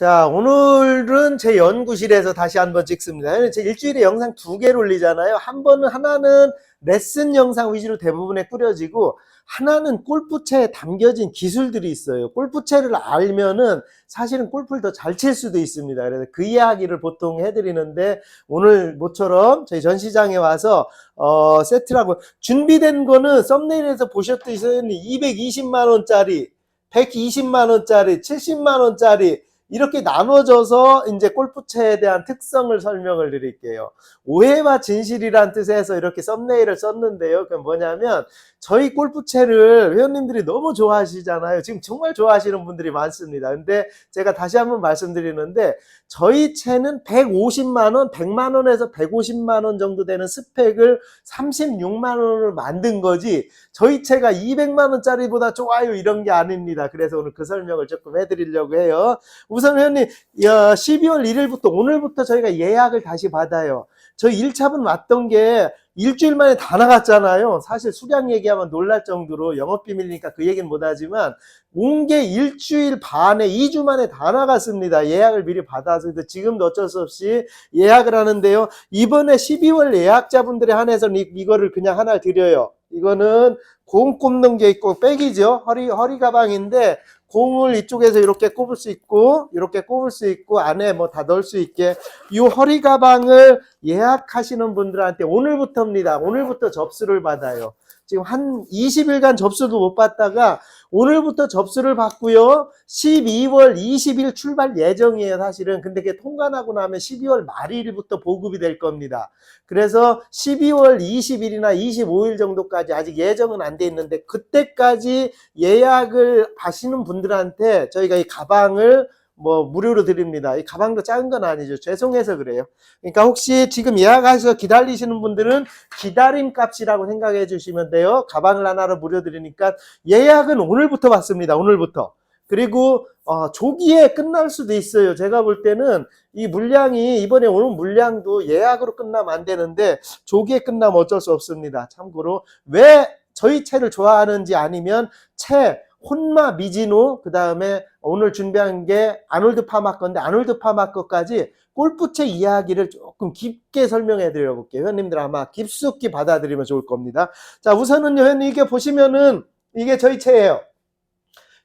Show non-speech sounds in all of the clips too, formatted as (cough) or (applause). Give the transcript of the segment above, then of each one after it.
자, 오늘은 제 연구실에서 다시 한번 찍습니다. 제 일주일에 영상 두 개를 올리잖아요. 한 번은 하나는 레슨 영상 위주로 대부분에 꾸려지고 하나는 골프채에 담겨진 기술들이 있어요. 골프채를 알면은 사실은 골프를 더 잘 칠 수도 있습니다. 그래서 그 이야기를 보통 해드리는데 오늘 모처럼 저희 전시장에 와서 어, 세트라고 준비된 거는 썸네일에서 보셨듯이 220만 원짜리, 120만 원짜리, 70만 원짜리 이렇게 나눠져서 이제 골프채에 대한 특성을 설명을 드릴게요. 오해와 진실이란 뜻에서 이렇게 썸네일을 썼는데요. 그건 뭐냐면 저희 골프채를 회원님들이 너무 좋아하시잖아요. 지금 정말 좋아하시는 분들이 많습니다. 근데 제가 다시 한번 말씀드리는데 저희 채는 150만 원, 100만 원에서 150만 원 정도 되는 스펙을 36만 원을 만든 거지 저희 채가 200만 원짜리보다 좋아요 이런 게 아닙니다. 그래서 오늘 그 설명을 조금 해드리려고 해요. 우선 회원님 12월 1일부터 오늘부터 저희가 예약을 다시 받아요. 저희 1차분 왔던 게 일주일 만에 다 나갔잖아요. 사실 수량 얘기하면 놀랄 정도로 영업비밀이니까 그 얘기는 못하지만 온 게 일주일 반에 2주 만에 다 나갔습니다. 예약을 미리 받아서 지금도 어쩔 수 없이 예약을 하는데요. 이번에 12월 예약자분들에 한해서는 이, 이거를 그냥 하나 드려요. 이거는 공 꼽는 게 있고 백이죠. 허리 허리 가방인데 공을 이쪽에서 이렇게 꼽을 수 있고 이렇게 꼽을 수 있고 안에 뭐 다 넣을 수 있게 이 허리 가방을 예약하시는 분들한테 오늘부터입니다. 오늘부터 접수를 받아요. 지금 한 20일간 접수도 못 받다가 오늘부터 접수를 받고요. 12월 20일 출발 예정이에요, 사실은. 근데 그게 통관하고 나면 12월 말일부터 보급이 될 겁니다. 그래서 12월 20일이나 25일 정도까지 아직 예정은 안 돼 있는데 그때까지 예약을 하시는 분들한테 저희가 이 가방을 뭐 무료로 드립니다. 이 가방도 작은 건 아니죠. 죄송해서 그래요. 그러니까 혹시 지금 예약하셔서 기다리시는 분들은 기다림 값이라고 생각해 주시면 돼요. 가방을 하나로 무료 드리니까 예약은 오늘부터 받습니다. 오늘부터. 그리고 어, 조기에 끝날 수도 있어요. 제가 볼 때는 이 물량이 이번에 오는 물량도 예약으로 끝나면 안 되는데 조기에 끝나면 어쩔 수 없습니다. 참고로 왜 저희 채를 좋아하는지 아니면 채 혼마 미지노 그 다음에 오늘 준비한 게 아놀드 파마 건데 아놀드 파마 거까지 골프채 이야기를 조금 깊게 설명해 드려 볼게요. 회원님들 아마 깊숙이 받아들이면 좋을 겁니다. 자 우선은요 회원님 이게 보시면은 이게 저희 채예요.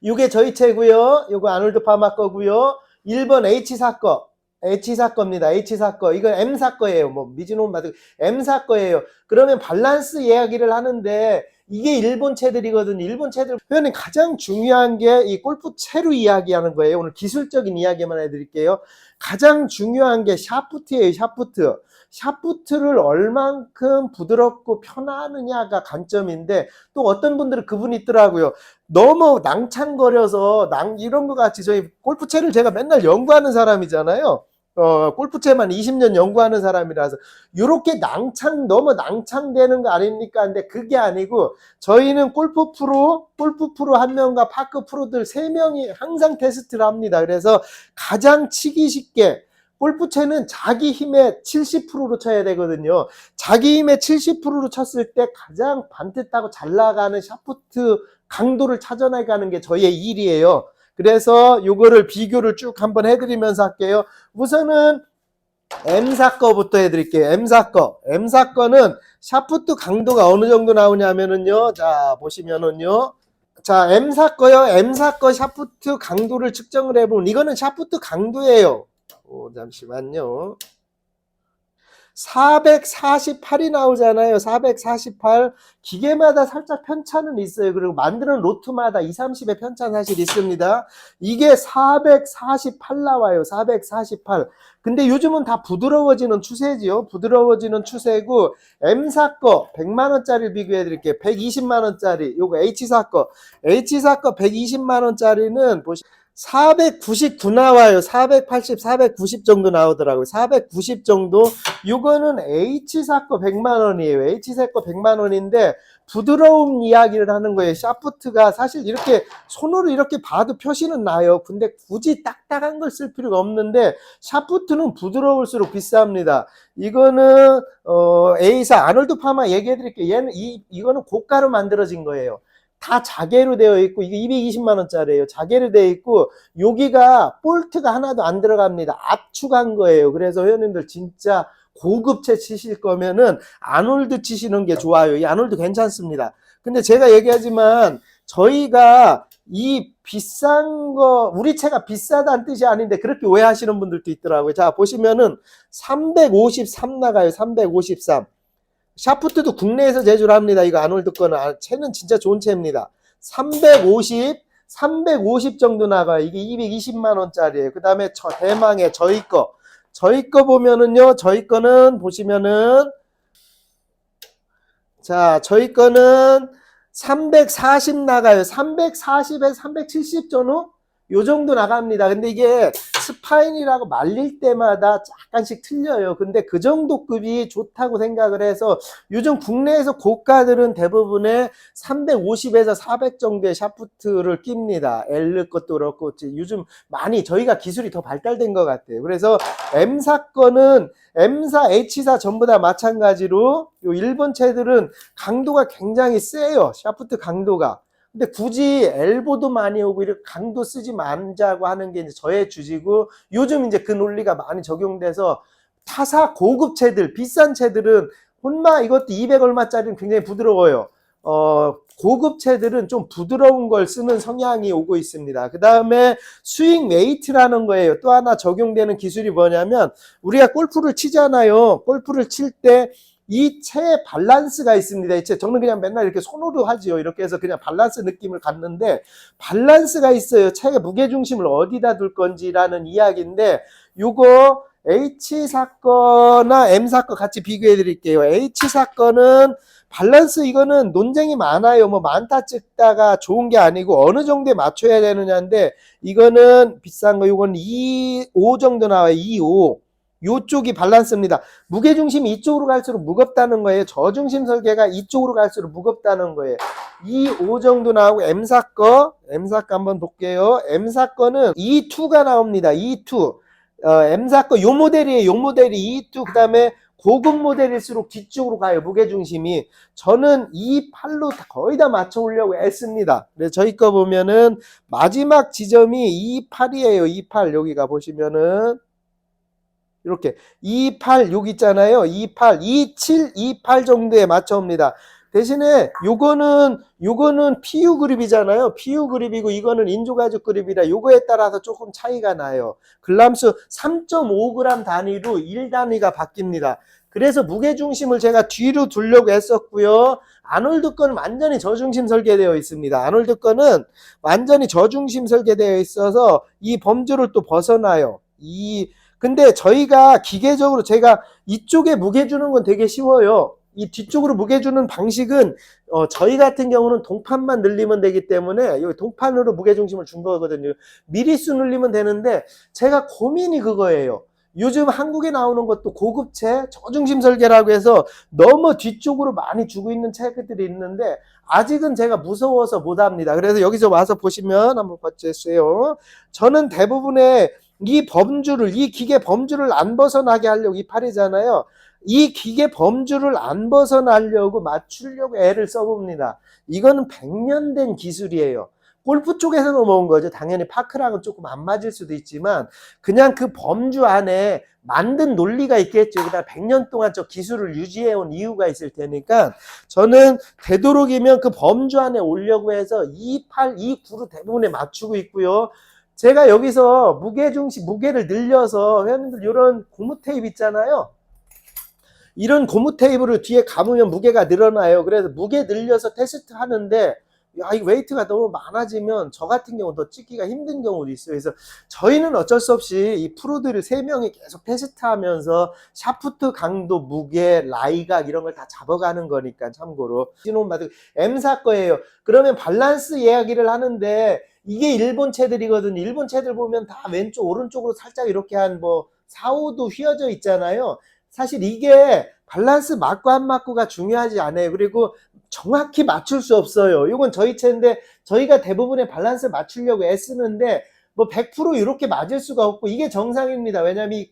이게 저희 채고요. 이거 아놀드 파마 거고요. 1번 H사 거. H사 겁니다. H사 거. 이건 M사 거예요. 뭐 미지노 맞고 M사 거예요. 그러면 밸런스 이야기를 하는데 이게 일본 채들이거든요. 일본 채들. 회원님 가장 중요한 게 이 골프 채로 이야기하는 거예요. 오늘 기술적인 이야기만 해드릴게요. 가장 중요한 게 샤프트예요. 샤프트. 샤프트를 얼만큼 부드럽고 편하느냐가 관점인데 또 어떤 분들은 그분이 있더라고요. 너무 낭창거려서 낭 이런 것 같이 저희 골프채를 제가 맨날 연구하는 사람이잖아요. 어, 골프채만 20년 연구하는 사람이라서 이렇게 낭창 너무 낭창되는 거 아닙니까? 근데 그게 아니고 저희는 골프 프로, 골프 프로 한 명과 파크 프로들 세 명이 항상 테스트를 합니다. 그래서 가장 치기 쉽게 골프채는 자기 힘의 70%로 쳐야 되거든요. 자기 힘의 70%로 쳤을 때 가장 반듯하고 잘 나가는 샤프트 강도를 찾아내가는 게 저희의 일이에요. 그래서 요거를 비교를 쭉 한번 해드리면서 할게요. 우선은 M사 거부터 해드릴게요. M사 거. M사 거는 샤프트 강도가 어느 정도 나오냐면은요. 자, 보시면은요. 자, M사 거요. M사 거 샤프트 강도를 측정을 해보면 이거는 샤프트 강도예요. 오, 잠시만요. 448이 나오잖아요. 448. 기계마다 살짝 편차는 있어요. 그리고 만드는 로트마다 2, 30의 편차 사실 있습니다. 이게 448 나와요. 448. 근데 요즘은 다 부드러워지는 추세지요. 부드러워지는 추세고 M사 거 100만 원짜리 비교해 드릴게요. 120만 원짜리. 요거 H사 거. H사 거 120만 원짜리는 보시 499 나와요. 480, 490 정도 나오더라고요. 490 정도. 요거는 H사 거 100만 원이에요. H사 거 100만 원인데 부드러움 이야기를 하는 거예요. 샤프트가 사실 이렇게 손으로 이렇게 봐도 표시는 나요. 근데 굳이 딱딱한 걸 쓸 필요가 없는데 샤프트는 부드러울수록 비쌉니다. 이거는 어 A사 아놀드 파마 얘기해 드릴게요. 얘는 이 이거는 고가로 만들어진 거예요. 다 자개로 되어 있고 이게 220만 원짜리예요. 자개로 되어 있고 여기가 볼트가 하나도 안 들어갑니다. 압축한 거예요. 그래서 회원님들 진짜 고급채 치실 거면은 아놀드 치시는 게 좋아요. 이 아놀드 괜찮습니다. 근데 제가 얘기하지만 저희가 이 비싼 거 우리 채가 비싸다는 뜻이 아닌데 그렇게 오해하시는 분들도 있더라고요. 자 보시면은 353 나가요. 353. 샤프트도 국내에서 제조를 합니다. 이거 아놀드 거는 아, 채는 진짜 좋은 채입니다. 350, 350 정도 나가요. 이게 220만 원짜리예요. 그 다음에 저 대망의 저희 거, 저희 거 보면은요. 저희 거는 보시면은 자 저희 거는 340 나가요. 340에서 370 전후 요 정도 나갑니다. 근데 이게 스파인이라고 말릴 때마다 약간씩 틀려요. 근데 그 정도 급이 좋다고 생각을 해서 요즘 국내에서 고가들은 대부분의 350에서 400 정도의 샤프트를 낍니다. L 것도 그렇고 요즘 많이 저희가 기술이 더 발달된 것 같아요. 그래서 M사 거는 M사, H사 전부 다 마찬가지로 요 일본 채들은 강도가 굉장히 세요. 샤프트 강도가. 근데 굳이 엘보도 많이 오고 이렇게 강도 쓰지 말자고 하는 게 이제 저의 주지고 요즘 이제 그 논리가 많이 적용돼서 타사 고급 채들 비싼 채들은 혼마 이것도 200 얼마짜리는 굉장히 부드러워요. 어 고급 채들은 좀 부드러운 걸 쓰는 성향이 오고 있습니다. 그 다음에 스윙 웨이트라는 거예요. 또 하나 적용되는 기술이 뭐냐면 우리가 골프를 치잖아요. 골프를 칠때 이 채의 밸런스가 있습니다. 이 채. 저는 그냥 맨날 이렇게 손으로 하지요. 이렇게 해서 그냥 밸런스 느낌을 갖는데 밸런스가 있어요. 채의 무게중심을 어디다 둘 건지라는 이야기인데 요거 H 사건과 M 사건 같이 비교해 드릴게요. H 사건은 밸런스 이거는 논쟁이 많아요. 뭐 많다 찍다가 좋은 게 아니고 어느 정도에 맞춰야 되느냐인데 이거는 비싼 거 이건 2, 5 정도 나와요. 2, 5. 요쪽이 밸런스입니다. 무게중심이 이쪽으로 갈수록 무겁다는 거예요. 저중심 설계가 이쪽으로 갈수록 무겁다는 거예요. 이 5 정도 나오고 M사 거, M사 거 한번 볼게요. M사 거는 E2가 나옵니다. E2. 어, M사 거요 모델이에요. 요 모델이 E2. 그 다음에 고급 모델일수록 뒤쪽으로 가요. 무게중심이. 저는 이 팔로 거의 다 맞춰 오려고 애씁니다. 그래서 저희 거 보면은 마지막 지점이 이 팔이에요. 이팔 여기가 보시면은 이렇게 28 여기 있잖아요. 28, 27, 28 정도에 맞춰옵니다. 대신에 요거는 요거는 PU 그립이잖아요. PU 그립이고 이거는 인조가죽 그립이라 요거에 따라서 조금 차이가 나요. 글람수 3.5g 단위로 1단위가 바뀝니다. 그래서 무게 중심을 제가 뒤로 두려고 했었고요. 아놀드 거는 완전히 저중심 설계되어 있습니다. 아놀드 거는 완전히 저중심 설계되어 있어서 이 범주를 또 벗어나요. 이 근데 저희가 기계적으로 제가 이쪽에 무게 주는 건 되게 쉬워요. 이 뒤쪽으로 무게 주는 방식은 어, 저희 같은 경우는 동판만 늘리면 되기 때문에 여기 동판으로 무게 중심을 준 거거든요. 미리수 늘리면 되는데 제가 고민이 그거예요. 요즘 한국에 나오는 것도 고급채 저중심 설계라고 해서 너무 뒤쪽으로 많이 주고 있는 채들이 있는데 아직은 제가 무서워서 못 합니다. 그래서 여기서 와서 보시면 한번 봐주세요. 저는 대부분의 이 범주를 이 기계 범주를 안 벗어나게 하려고 이 팔이잖아요. 이 기계 범주를 안 벗어나려고 맞추려고 애를 써봅니다. 이거는 100년 된 기술이에요. 골프 쪽에서 넘어온 거죠. 당연히 파크랑은 조금 안 맞을 수도 있지만 그냥 그 범주 안에 만든 논리가 있겠죠. 그다 100년 동안 저 기술을 유지해 온 이유가 있을 테니까 저는 되도록이면 그 범주 안에 오려고 해서 2, 8, 2, 9로 대부분에 맞추고 있고요. 제가 여기서 무게 중심, 무게를 늘려서 회원님들 이런 고무 테이프 있잖아요. 이런 고무 테이프를 뒤에 감으면 무게가 늘어나요. 그래서 무게 늘려서 테스트 하는데 야, 이 웨이트가 너무 많아지면 저 같은 경우 더 찍기가 힘든 경우도 있어요. 그래서 저희는 어쩔 수 없이 이 프로들을 세 명이 계속 테스트하면서 샤프트 강도, 무게, 라이각 이런 걸 다 잡아가는 거니까 참고로 신혼 받은 M사 거예요. 그러면 밸런스 이야기를 하는데 이게 일본 채들이거든요. 일본 채들 보면 다 왼쪽 오른쪽으로 살짝 이렇게 한 뭐 4, 5도 휘어져 있잖아요. 사실 이게 밸런스 맞고 안 맞고가 중요하지 않아요. 그리고 정확히 맞출 수 없어요. 이건 저희 채인데 저희가 대부분의 밸런스 맞추려고 애쓰는데 뭐 100% 이렇게 맞을 수가 없고 이게 정상입니다.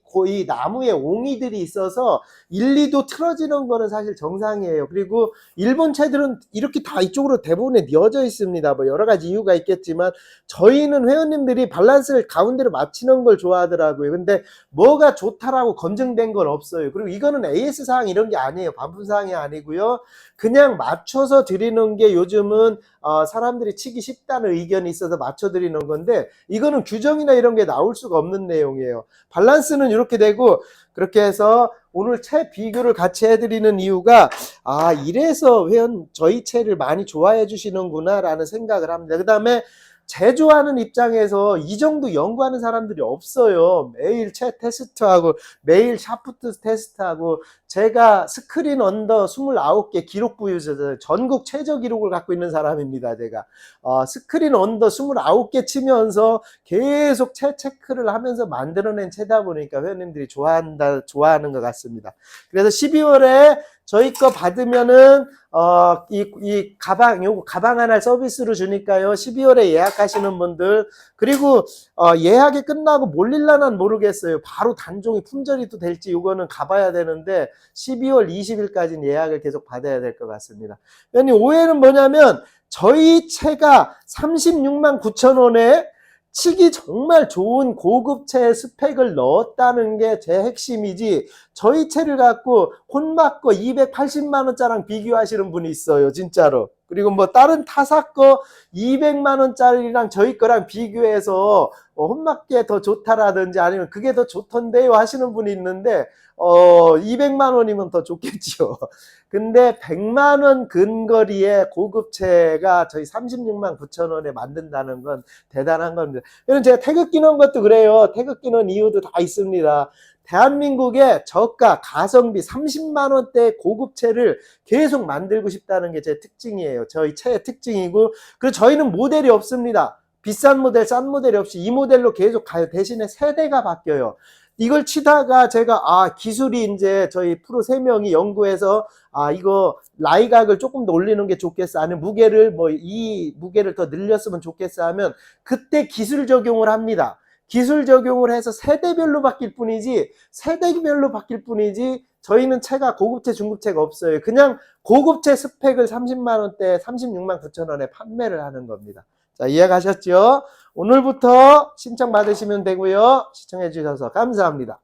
고- 이 나무에 옹이들이 있어서 1, 2도 틀어지는 거는 사실 정상이에요. 그리고 일본 채들은 이렇게 다 이쪽으로 대부분에 뉘어져 있습니다. 뭐 여러 가지 이유가 있겠지만 저희는 회원님들이 밸런스를 가운데로 맞추는 걸 좋아하더라고요. 근데 뭐가 좋다라고 검증된 건 없어요. 그리고 이거는 AS 사항 이런 게 아니에요. 반품 사항이 아니고요. 그냥 맞춰서 드리는 게 요즘은 어, 사람들이 치기 쉽다는 의견이 있어서 맞춰 드리는 건데 이거는 규정이나 이런 게 나올 수가 없는 내용이에요. 밸런스는 이렇게 되고 그렇게 해서 오늘 채 비교를 같이 해드리는 이유가 아 이래서 회원 저희 채를 많이 좋아해 주시는구나라는 생각을 합니다. 그 다음에 제조하는 입장에서 이 정도 연구하는 사람들이 없어요. 매일 채 테스트하고 매일 샤프트 테스트하고 제가 스크린 언더 29개 기록 부유자 전국 최저 기록을 갖고 있는 사람입니다. 제가 어, 스크린 언더 29개 치면서 계속 채 체크를 하면서 만들어낸 채다 보니까 회원님들이 좋아한다 좋아하는 것 같습니다. 그래서 12월에 저희 거 받으면은 어, 이, 이 가방, 요 가방 하나 서비스로 주니까요. 12월에 예약하시는 분들, 그리고, 어, 예약이 끝나고 몰릴라난 모르겠어요. 바로 단종이 품절이 또 될지 이거는 가봐야 되는데, 12월 20일까지는 예약을 계속 받아야 될 것 같습니다. 왜냐 오해는 뭐냐면, 저희 채가 36만 9천 원에 치기 정말 좋은 고급채 스펙을 넣었다는 게 제 핵심이지 저희 채를 갖고 혼막 거 280만 원짜리랑 비교하시는 분이 있어요 진짜로 그리고 뭐 다른 타사 거 200만 원짜리랑 저희 거랑 비교해서 어, 혼막게 더 좋다라든지 아니면 그게 더 좋던데요 하시는 분이 있는데 어 200만 원이면 더 좋겠죠 (laughs) 근데 100만 원 근거리의 고급채가 저희 36만 9천 원에 만든다는 건 대단한 겁니다. 여러분 제가 태극기 넣은 것도 그래요. 태극기 넣은 이유도 다 있습니다. 대한민국의 저가 가성비 30만 원대 고급채를 계속 만들고 싶다는 게 제 특징이에요. 저희 채의 특징이고 그리고 저희는 모델이 없습니다. 비싼 모델, 싼 모델이 없이 이 모델로 계속 가요. 대신에 세대가 바뀌어요. 이걸 치다가 제가 아 기술이 이제 저희 프로 3명이 연구해서 아 이거 라이각을 조금 더 올리는 게 좋겠어 아니면 무게를 뭐 이 무게를 더 늘렸으면 좋겠어 하면 그때 기술 적용을 합니다. 기술 적용을 해서 세대별로 바뀔 뿐이지 세대별로 바뀔 뿐이지 저희는 채가 고급채 중급채가 없어요. 그냥 고급채 스펙을 30만 원대 36만 9천 원에 판매를 하는 겁니다. 자 이해가셨죠? 오늘부터 신청 받으시면 되고요. 시청해 주셔서 감사합니다.